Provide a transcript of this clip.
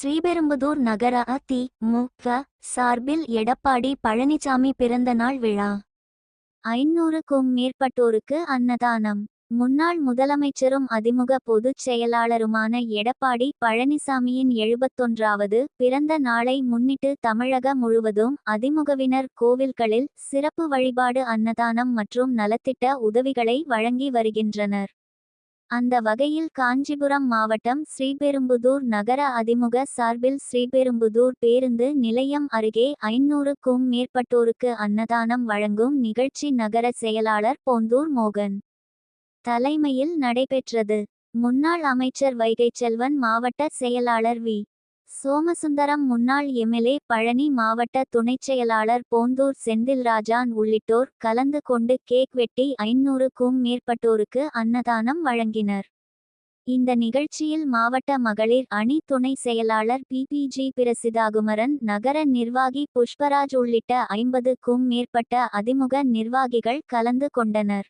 ஸ்ரீபெரும்புதூர் நகர அதி மு சார்பில் எடப்பாடி பழனிசாமி பிறந்த நாள் விழா. ஐநூறுக்கும் மேற்பட்டோருக்கு அன்னதானம். முன்னாள் முதலமைச்சரும் அதிமுக பொதுச் செயலாளருமான எடப்பாடி பழனிசாமியின் எழுபத்தொன்றாவது பிறந்த நாளை முன்னிட்டு தமிழக முழுவதும் அதிமுகவினர் கோவில்களில் சிறப்பு வழிபாடு அன்னதானம் மற்றும் நலத்திட்ட உதவிகளை வழங்கி வருகின்றனர். அந்த வகையில் காஞ்சிபுரம் மாவட்டம் ஸ்ரீபெரும்புதூர் நகர அதிமுக சார்பில் ஸ்ரீபெரும்புதூர் பேருந்து நிலையம் அருகே ஐநூறுக்கும் மேற்பட்டோருக்கு அன்னதானம் வழங்கும் நிகழ்ச்சி நகர செயலாளர் போந்தூர் மோகன். தலைமையில் நடைபெற்றது. முன்னாள் அமைச்சர் வைகை செல்வன் மாவட்ட செயலாளர் வி. சோமசுந்தரம் முன்னாள் எம்எல்ஏ பழனி மாவட்ட துணைச் செயலாளர் போந்தூர் செந்தில்ராஜான் உள்ளிட்டோர் கலந்து கொண்டு கேக் வெட்டி ஐநூறுக்கும் மேற்பட்டோருக்கு அன்னதானம் வழங்கினர். இந்த நிகழ்ச்சியில் மாவட்ட மகளிர் அணி துணை செயலாளர் பிபிஜி பிரசிதாகுமரன் நகர நிர்வாகி புஷ்பராஜ் உள்ளிட்ட ஐம்பதுக்கும் மேற்பட்ட அதிமுக நிர்வாகிகள் கலந்து கொண்டனர்.